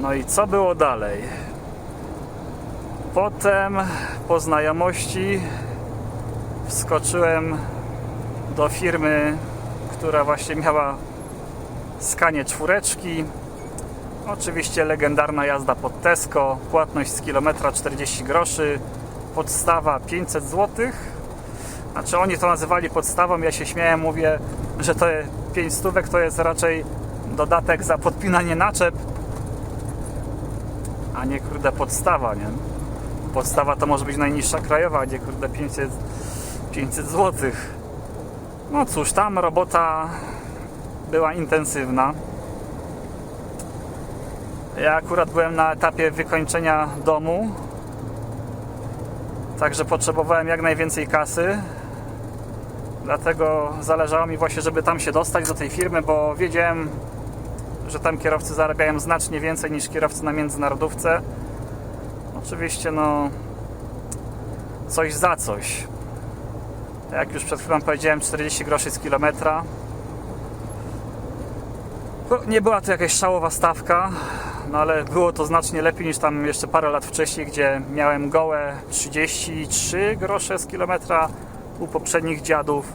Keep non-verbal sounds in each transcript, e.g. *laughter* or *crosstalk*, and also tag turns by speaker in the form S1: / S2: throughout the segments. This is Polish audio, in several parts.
S1: No i co było dalej? Potem po znajomości wskoczyłem do firmy, która właśnie miała skanie czwóreczki. Oczywiście legendarna jazda pod Tesco, płatność z kilometra 40 groszy, podstawa 500 zł. Znaczy oni to nazywali podstawą, ja się śmiałem, mówię, że te 5 stówek to jest raczej dodatek za podpinanie naczep, a nie kurde podstawa, nie? Podstawa to może być najniższa krajowa, gdzie kurde 500, 500 zł. No cóż, tam robota była intensywna. Ja akurat byłem na etapie wykończenia domu, także potrzebowałem jak najwięcej kasy. Dlatego zależało mi właśnie, żeby tam się dostać do tej firmy, bo wiedziałem, że tam kierowcy zarabiają znacznie więcej niż kierowcy na międzynarodówce. Oczywiście, no, coś za coś. Jak już przed chwilą powiedziałem, 40 groszy z kilometra. No, Nie była to jakaś szałowa stawka, no ale było to znacznie lepiej niż tam jeszcze parę lat wcześniej, gdzie miałem gołe 33 grosze z kilometra u poprzednich dziadów.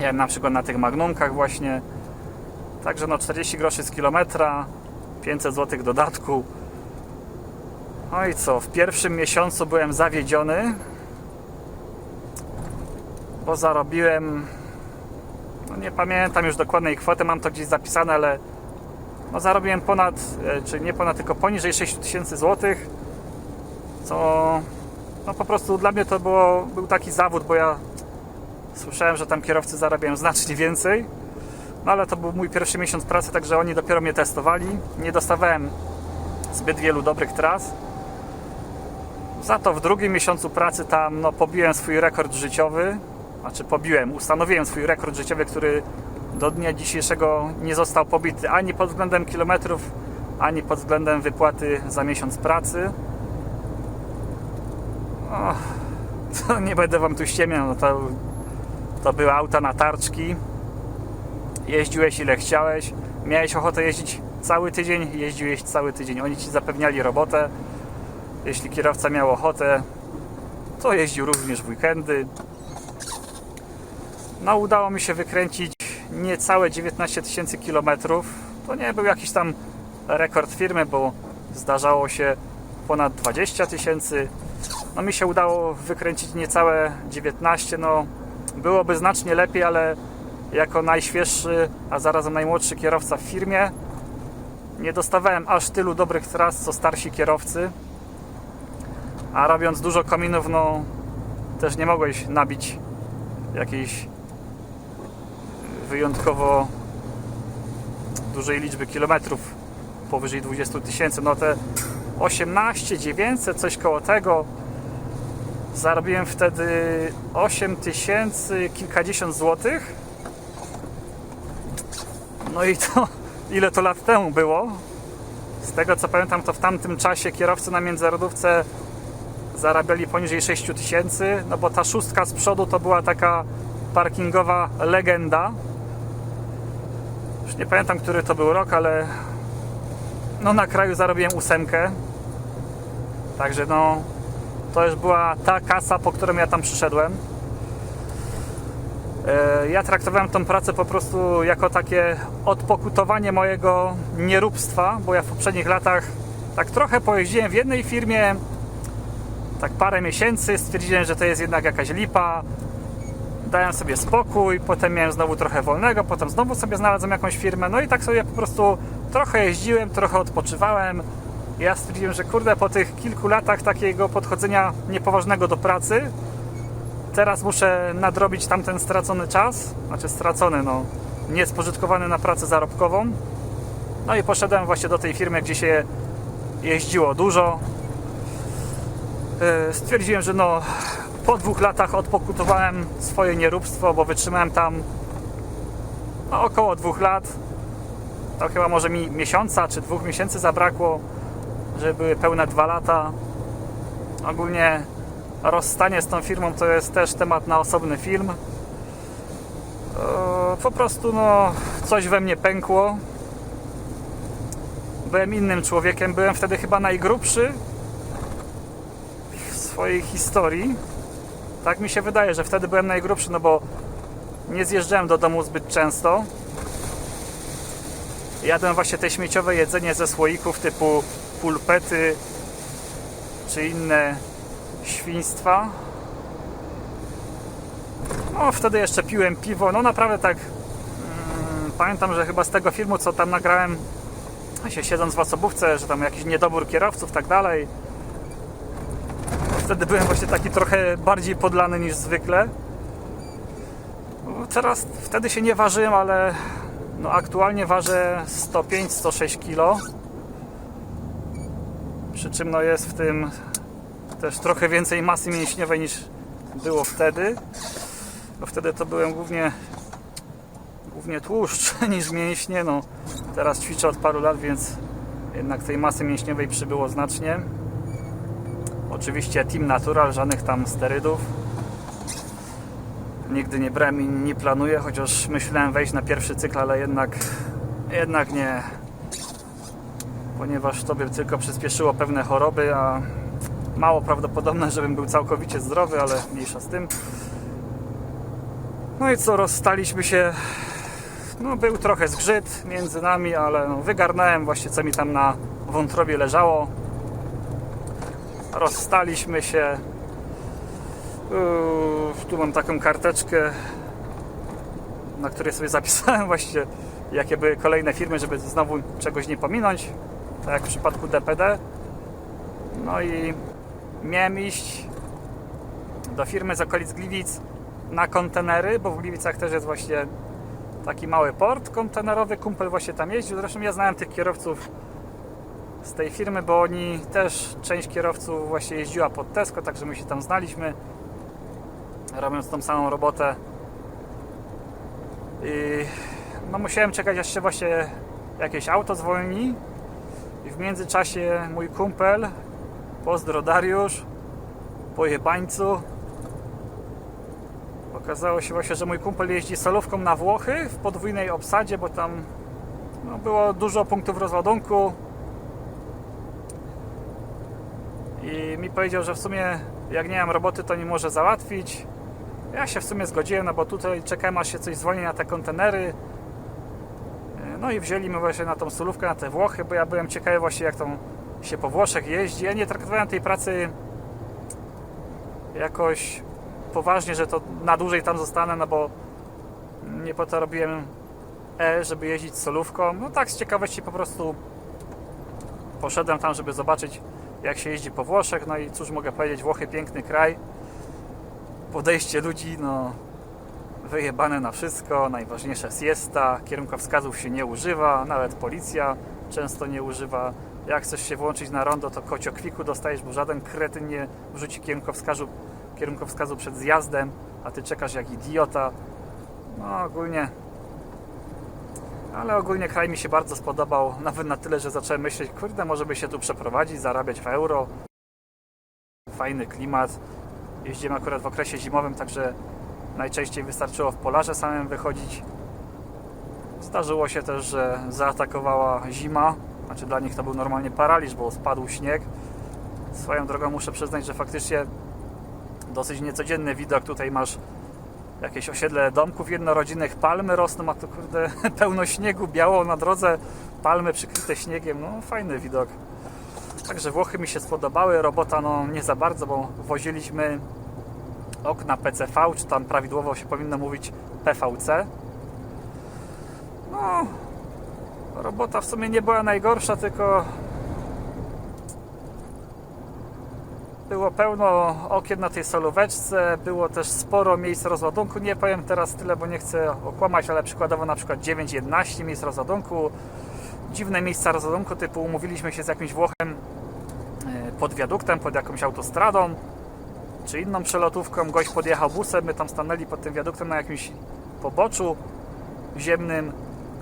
S1: Ja na przykład na tych magnumkach właśnie. Także no 40 groszy z kilometra, 500 zł dodatku. No i co, w pierwszym miesiącu byłem zawiedziony, bo zarobiłem, no nie pamiętam już dokładnej kwoty, mam to gdzieś zapisane, ale no zarobiłem ponad, e, czy nie ponad, tylko poniżej 6 tysięcy złotych, co no po prostu dla mnie to było, był taki zawód, bo ja słyszałem, że tam kierowcy zarabiają znacznie więcej, no ale to był mój pierwszy miesiąc pracy, także oni dopiero mnie testowali, nie dostawałem zbyt wielu dobrych tras, za to w drugim miesiącu pracy tam no, pobiłem swój rekord życiowy. Znaczy pobiłem, ustanowiłem swój rekord życiowy, który do dnia dzisiejszego nie został pobity ani pod względem kilometrów, ani pod względem wypłaty za miesiąc pracy. O, *laughs* to nie będę wam tu ściemiał, no to, to były auta na tarczki. Jeździłeś ile chciałeś. Miałeś ochotę jeździć cały tydzień, jeździłeś cały tydzień. Oni ci zapewniali robotę. Jeśli kierowca miał ochotę, to jeździł również w weekendy. No, udało mi się wykręcić niecałe 19 tysięcy kilometrów. To nie był jakiś tam rekord firmy, bo zdarzało się ponad 20 tysięcy. No, mi się udało wykręcić niecałe 19. No, byłoby znacznie lepiej, ale jako najświeższy, a zarazem najmłodszy kierowca w firmie, nie dostawałem aż tylu dobrych tras co starsi kierowcy. A robiąc dużo kominów, no też nie mogłeś nabić jakiejś wyjątkowo dużej liczby kilometrów powyżej 20 tysięcy. No te 18, 900, coś koło tego. Zarobiłem wtedy 8 tysięcy, kilkadziesiąt złotych. No i to ile to lat temu było? Z tego co pamiętam, to w tamtym czasie kierowcy na międzynarodówce zarabiali poniżej 6 tysięcy, no bo ta szóstka z przodu to była taka parkingowa legenda. Już nie pamiętam, który to był rok, ale no na kraju zarobiłem ósemkę. Także no to już była ta kasa, po którą ja tam przyszedłem. E, Ja traktowałem tą pracę po prostu jako takie odpokutowanie mojego nieróbstwa, bo ja w poprzednich latach tak trochę pojeździłem w jednej firmie, tak parę miesięcy, stwierdziłem, że to jest jednak jakaś lipa. Dałem sobie spokój, potem miałem znowu trochę wolnego, potem znowu sobie znalazłem jakąś firmę, no i tak sobie po prostu trochę jeździłem, trochę odpoczywałem. Ja stwierdziłem, że kurde, po tych kilku latach takiego podchodzenia niepoważnego do pracy, teraz muszę nadrobić tamten stracony czas, znaczy stracony, no, niespożytkowany na pracę zarobkową. No i poszedłem właśnie do tej firmy, gdzie się jeździło dużo, E, stwierdziłem, że no po dwóch latach odpokutowałem swoje nieróbstwo, bo wytrzymałem tam no, około dwóch lat. To chyba może mi miesiąca czy dwóch miesięcy zabrakło, żeby były pełne dwa lata. Ogólnie rozstanie z tą firmą to jest też temat na osobny film. E, Po prostu no coś we mnie pękło. byłem innym człowiekiem. Byłem wtedy chyba najgrubszy w swojej historii. Tak mi się wydaje, że wtedy byłem najgrubszy, no bo nie zjeżdżałem do domu zbyt często. Jadłem właśnie te śmieciowe jedzenie ze słoików typu pulpety czy inne świństwa. No, wtedy jeszcze piłem piwo. No naprawdę tak. Mm, pamiętam, że chyba z tego filmu, co tam nagrałem, się siedząc w osobówce, że tam jakiś niedobór kierowców, tak dalej. Wtedy byłem właśnie taki trochę bardziej podlany niż zwykle. Teraz wtedy się nie ważyłem, ale no aktualnie ważę 105-106 kg. Przy czym no jest w tym też trochę więcej masy mięśniowej niż było wtedy. Bo wtedy to byłem głównie głównie tłuszcz *laughs* niż mięśnie. No, teraz ćwiczę od paru lat, więc jednak tej masy mięśniowej przybyło znacznie. Oczywiście Team Natural, żadnych tam sterydów. Nigdy nie brałem i nie planuję, chociaż myślałem wejść na pierwszy cykl, ale jednak, jednak nie. Ponieważ to by tylko przyspieszyło pewne choroby, a mało prawdopodobne, żebym był całkowicie zdrowy, ale mniejsza z tym. No i co, rozstaliśmy się. No, był trochę zgrzyt między nami, ale no, wygarnąłem właśnie, co mi tam na wątrobie leżało. Rozstaliśmy się. Tu mam taką karteczkę, na której sobie zapisałem *laughs* właśnie, jakie były kolejne firmy, żeby znowu czegoś nie pominąć. Tak jak w przypadku DPD. No i miałem iść do firmy z okolic Gliwic na kontenery, bo w Gliwicach też jest właśnie taki mały port kontenerowy. Kumpel właśnie tam jeździł. Zresztą ja znałem tych kierowców z tej firmy, bo oni też, część kierowców właśnie jeździła pod Tesco, także my się tam znaliśmy, robiąc tą samą robotę. I no musiałem czekać aż się właśnie jakieś auto zwolni. I w międzyczasie mój kumpel, pozdro Dariusz, po jebańcu, okazało się właśnie, że mój kumpel jeździ solówką na Włochy w podwójnej obsadzie, bo tam no, było dużo punktów rozładunku. I mi powiedział, że w sumie jak nie mam roboty, to nie może załatwić. Ja się w sumie zgodziłem, no bo tutaj czekałem aż się coś zwolni na te kontenery. No i wzięli mnie właśnie na tą solówkę, na te Włochy, bo ja byłem ciekawy właśnie jak tą się po Włoszech jeździ. Ja nie traktowałem tej pracy jakoś poważnie, że to na dłużej tam zostanę, no bo nie po to robiłem E, żeby jeździć solówką. No tak z ciekawości po prostu poszedłem tam, żeby zobaczyć jak się jeździ po Włoszech. No i cóż mogę powiedzieć, Włochy piękny kraj. Podejście ludzi, no wyjebane na wszystko. Najważniejsze siesta, kierunkowskazów się nie używa, nawet policja często nie używa. Jak chcesz się włączyć na rondo, to kociokwiku dostajesz, bo żaden kretyn nie wrzuci kierunkowskazu, kierunkowskazu przed zjazdem, a ty czekasz jak idiota. No ogólnie ale ogólnie kraj mi się bardzo spodobał, nawet na tyle, że zacząłem myśleć, kurde, może by się tu przeprowadzić, zarabiać w euro. Fajny klimat. Jeździłem akurat w okresie zimowym, także najczęściej wystarczyło w polarze samym wychodzić. Zdarzyło się też, że zaatakowała zima, znaczy dla nich to był normalnie paraliż, bo spadł śnieg. Swoją drogą muszę przyznać, że faktycznie dosyć niecodzienny widok. Tutaj masz jakieś osiedle domków jednorodzinnych, palmy rosną, a tu kurde *laughs* pełno śniegu, biało na drodze, palmy przykryte śniegiem, no fajny widok. Także Włochy mi się spodobały, robota no nie za bardzo, bo woziliśmy okna PCV, czy tam prawidłowo się powinno mówić PVC. No, robota w sumie nie była najgorsza, tylko było pełno okien na tej solóweczce, było też sporo miejsc rozładunku. Nie powiem teraz tyle, bo nie chcę okłamać, ale przykładowo na przykład 9-11 miejsc rozładunku. Dziwne miejsca rozładunku, typu umówiliśmy się z jakimś Włochem e, pod wiaduktem, pod jakąś autostradą, czy inną przelotówką. Gość podjechał busem, my tam stanęli pod tym wiaduktem na jakimś poboczu ziemnym.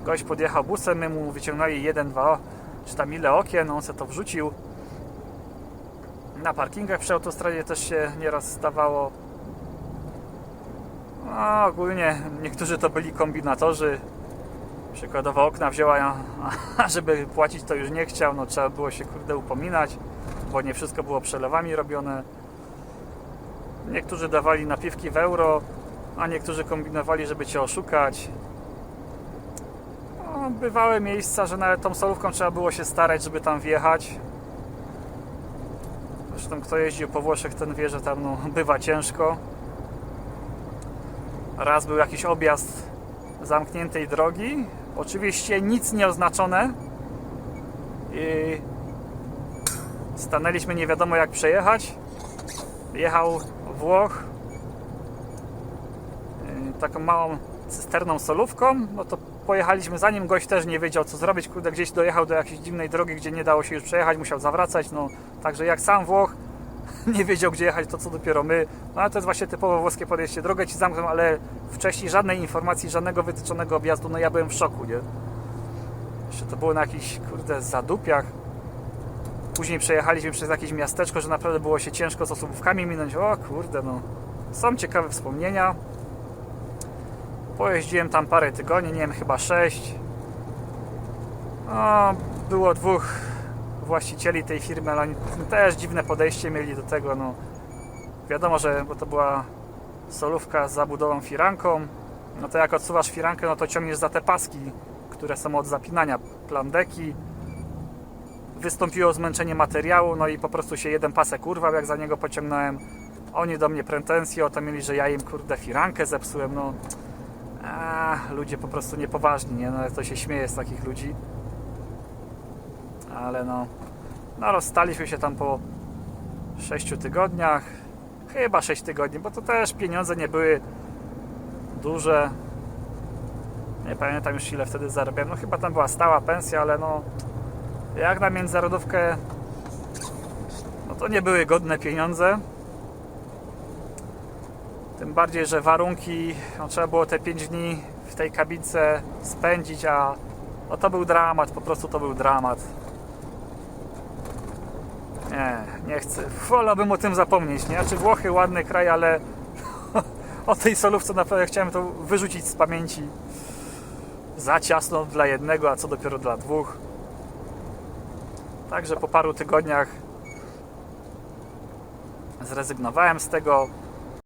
S1: Gość podjechał busem, my mu wyciągnęli jeden, dwa, czy tam ile okien, on se to wrzucił. Na parkingach przy autostradzie też się nieraz stawało. No, ogólnie niektórzy to byli kombinatorzy. Przykładowo okna wzięła, a żeby płacić to już nie chciał, no trzeba było się kurde upominać, bo nie wszystko było przelewami robione. Niektórzy dawali napiwki w euro, a niektórzy kombinowali, żeby cię oszukać. Bywały miejsca, że nawet tą solówką trzeba było się starać, żeby tam wjechać. Zresztą kto jeździł po Włoszech, ten wie, że tam no, *laughs* bywa ciężko. Raz był jakiś objazd zamkniętej drogi. Oczywiście nic nie oznaczone. I stanęliśmy nie wiadomo jak przejechać. Jechał Włoch yy, taką małą cysterną solówką. No to pojechaliśmy za nim. Gość też nie wiedział co zrobić. Kurde, gdzieś dojechał do jakiejś dziwnej drogi, gdzie nie dało się już przejechać, musiał zawracać. No, także jak sam Włoch *laughs* nie wiedział gdzie jechać, to co dopiero my. No ale to jest właśnie typowo włoskie podejście. Drogę ci zamkną, ale wcześniej żadnej informacji, żadnego wytyczonego objazdu, no ja byłem w szoku, nie? Jeszcze to było na jakichś, kurde, zadupiach. Później przejechaliśmy przez jakieś miasteczko, że naprawdę było się ciężko z osobówkami minąć. O kurde, no. Są ciekawe wspomnienia. Pojeździłem tam parę tygodni, nie wiem, chyba sześć. No, było dwóch właścicieli tej firmy, ale oni też dziwne podejście mieli do tego. No, wiadomo, że bo to była solówka z zabudową firanką. No to jak odsuwasz firankę, no to ciągniesz za te paski, które są od zapinania plandeki. Wystąpiło zmęczenie materiału, no i po prostu się jeden pasek urwał, jak za niego pociągnąłem. Oni do mnie pretensje o to mieli, że ja im kurde firankę zepsułem. No, a, ludzie po prostu niepoważni, nie? No, to się śmieje z takich ludzi. Ale no, no rozstaliśmy się tam po 6 tygodniach. Chyba 6 tygodni, bo to też pieniądze nie były duże. Nie pamiętam już ile wtedy zarabiałem. No chyba tam była stała pensja, ale no jak na międzynarodówkę no to nie były godne pieniądze. Bardziej, że warunki, no trzeba było te 5 dni w tej kabince spędzić, a no to był dramat, po prostu to był dramat. Nie, nie chcę. Wolałbym o tym zapomnieć, nie? Znaczy Włochy ładny kraj, ale *laughs* o tej solówce naprawdę chciałem to wyrzucić z pamięci. Za ciasno dla jednego, a co dopiero dla dwóch. Także po paru tygodniach zrezygnowałem z tego.